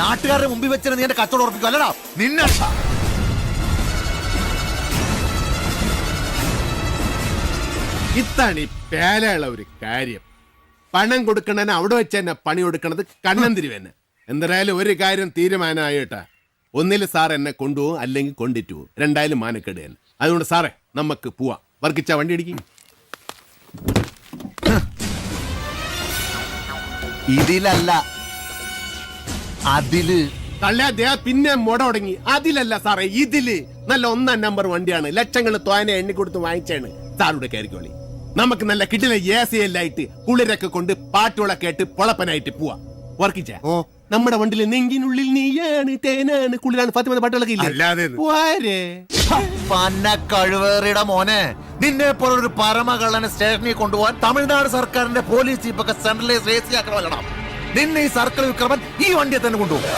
നാട്ടുകാരുടെ മുമ്പിൽ വെച്ചിട്ട് നീ എന്റെ കച്ചവടം ഉറപ്പിക്കും. അല്ലടാ നിന്നെ ഇത്താണ് ഈ പേലയുള്ള ഒരു കാര്യം. പണം കൊടുക്കണേനെ അവിടെ വെച്ച് തന്നെ പണി കൊടുക്കണത് കണ്ണൻ തന്നെ. എന്തായാലും ഒരു കാര്യം തീരുമാനമായിട്ടാ. ഒന്നിൽ സാർ എന്നെ കൊണ്ടുപോകും അല്ലെങ്കിൽ കൊണ്ടിട്ട് പോകും രണ്ടായാലും മാനക്കേട് തന്നെ. അതുകൊണ്ട് സാറേ നമുക്ക് പോവാം. വർക്കിച്ച വണ്ടി ഇടിക്കും. ഇതിലല്ല അതിൽ തള്ളേ ദേ പിന്നെ മുട തുടങ്ങി. അതിലല്ല സാറേ ഇതിൽ നല്ല ഒന്നാം നമ്പർ വണ്ടിയാണ്. ലക്ഷങ്ങൾ തോനെ എണ്ണി കൊടുത്ത് വാങ്ങിച്ചാണ്. സാറുടെ കയറിക്കോളി. നമുക്ക് നല്ല കിട്ടിലെ എ സി എല്ലായിട്ട് കുളിരൊക്കെ കൊണ്ട് പാട്ടുകളൊക്കെ ആയിട്ട് പൊളപ്പനായിട്ട് പോവാ. വർക്കിച്ച? ഓ. നമ്മുടെ വണ്ടിയിൽ നെങ്കിനുള്ളിൽ നീയാണ് തേനാണ് കുളിരാണ് ഫാത്തിമ പാട്ടുകളൊക്കെ ഇല്ലേ? അല്ലാതെ പോരെ. പന്ന കഴിവേറിയുടെ മോനെ. നിന്നെ പോലൊരു പരമകള്ളനെ സ്റ്റേഷനിൽ കൊണ്ടുപോകാൻ തമിഴ്നാട് സർക്കാരിന്റെ പോലീസ് ചീഫൊക്കെ സെൻട്രലൈസ് ആക്കണമല്ലടാ നിന്നെ ഈ സർക്കിൾ വിക്രമൻ ഈ വണ്ടിയെ തന്നെ കൊണ്ടുപോകും.